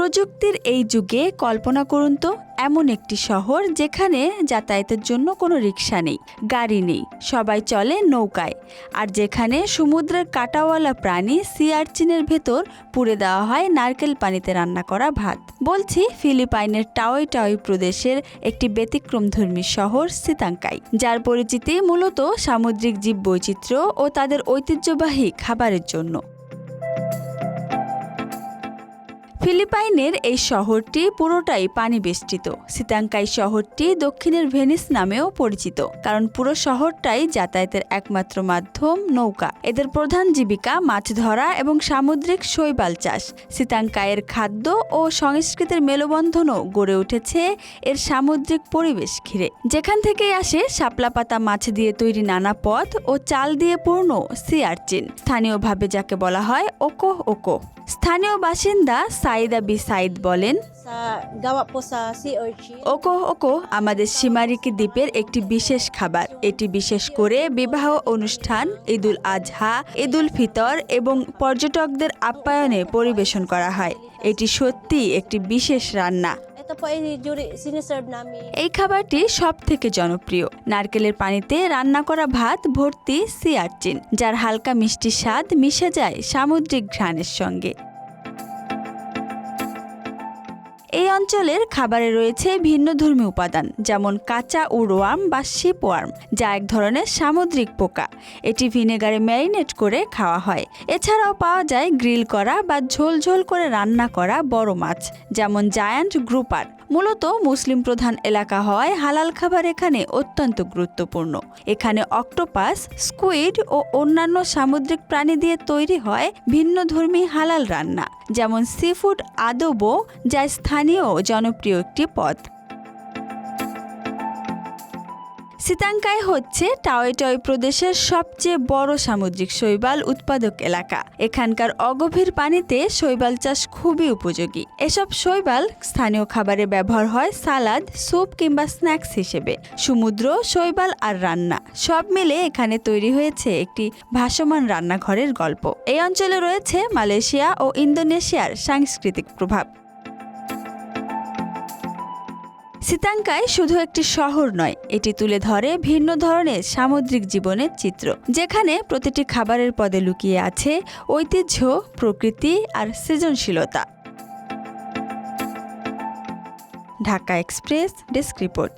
প্রযুক্তির এই যুগে কল্পনা করুন তো, এমন একটি শহর যেখানে যাতায়াতের জন্য কোনো রিক্সা নেই, গাড়ি নেই, সবাই চলে নৌকায়। আর যেখানে সমুদ্রের কাটাওয়ালা প্রাণী সিয়ারচিনের ভেতর পুড়ে দেওয়া হয় নারকেল পানিতে রান্না করা ভাত। বলছি, ফিলিপাইনের টাওয়াই টাওয়াই প্রদেশের একটি ব্যতিক্রমধর্মী শহর সিতাঙ্কাই যার পরিচিতি মূলত সামুদ্রিক জীব বৈচিত্র্য ও তাদের ঐতিহ্যবাহী খাবারের জন্য। ফিলিপাইনের এই শহরটি পুরোটাই পানি বেষ্টিত সিতাঙ্কাই শহরটি দক্ষিণের ভেনিস নামেও পরিচিত, কারণ পুরো শহরটাই যাতায়াতের একমাত্র মাধ্যম, নৌকা। এদের প্রধান জীবিকা মাছ ধরা এবং সামুদ্রিক শৈবাল চাষ। সিতাঙ্কায়ের খাদ্য ও সংস্কৃতির মেলবন্ধনও গড়ে উঠেছে এর সামুদ্রিক পরিবেশ ঘিরে। যেখান থেকেই আসে শাপলা পাতা মাছ দিয়ে তৈরি নানা পথ ও চাল দিয়ে পূর্ণ সিয়ারচিন স্থানীয়ভাবে যাকে বলা হয় ওকো ওকো। স্থানীয় বাসিন্দা সাইদা বি সাইদ বলেন. ওকো ওকো আমাদের সীমারিকি দ্বীপের একটি বিশেষ খাবার। এটি বিশেষ করে বিবাহ অনুষ্ঠান ঈদুল আজহা ঈদুল ফিতর এবং পর্যটকদের আপ্যায়নে পরিবেশন করা হয়। এটি সত্যি একটি বিশেষ রান্না. এই খাবারটি সব থেকে জনপ্রিয়। নারকেলের পানিতে রান্না করা ভাত ভর্তি সিয়ারচিন যার হালকা মিষ্টি স্বাদ মিশে যায় সামুদ্রিক ঘ্রাণের সঙ্গে। এই অঞ্চলের খাবারে রয়েছে ভিন্ন ধর্মী উপাদান, যেমন কাঁচা উড়োয়ার্ম বা শিপওয়ার্ম, যা এক ধরনের সামুদ্রিক পোকা। এটি ভিনেগারে ম্যারিনেট করে খাওয়া হয়। এছাড়াও পাওয়া যায় গ্রিল করা বা ঝোল ঝোল করে রান্না করা বড় মাছ, যেমন জায়ান্ট গ্রুপার। মূলত মুসলিম প্রধান এলাকা হওয়ায় হালাল খাবার এখানে অত্যন্ত গুরুত্বপূর্ণ। এখানে অক্টোপাস, স্কুইড ও অন্যান্য সামুদ্রিক প্রাণী দিয়ে তৈরি হয় ভিন্ন ধর্মী হালাল রান্না, যেমন সি ফুড আদবো, যা স্থানীয় জনপ্রিয় একটি পদ। সিতাঙ্কাই হচ্ছে টাওয়েটয় প্রদেশের সবচেয়ে বড় সামুদ্রিক শৈবাল উৎপাদক এলাকা। এখানকার অগভীর পানিতে শৈবাল চাষ খুবই উপযোগী। এসব শৈবাল স্থানীয় খাবারে ব্যবহার হয় সালাদ, স্যুপ কিংবা স্ন্যাক্স হিসেবে। সমুদ্র, শৈবাল আর রান্না সব মিলে এখানে তৈরি হয়েছে একটি ভাসমান রান্নাঘরের গল্প। এই অঞ্চলে রয়েছে মালয়েশিয়া ও ইন্দোনেশিয়ার সাংস্কৃতিক প্রভাব। সিতাঙ্কাই শুধু একটি শহর নয়, এটি তুলে ধরে ভিন্ন ধরনের সামুদ্রিক জীবনের চিত্র, যেখানে প্রতিটি খাবারের পদে লুকিয়ে আছে ঐতিহ্য, প্রকৃতি আর সৃজনশীলতা। Dhaka express, desk report.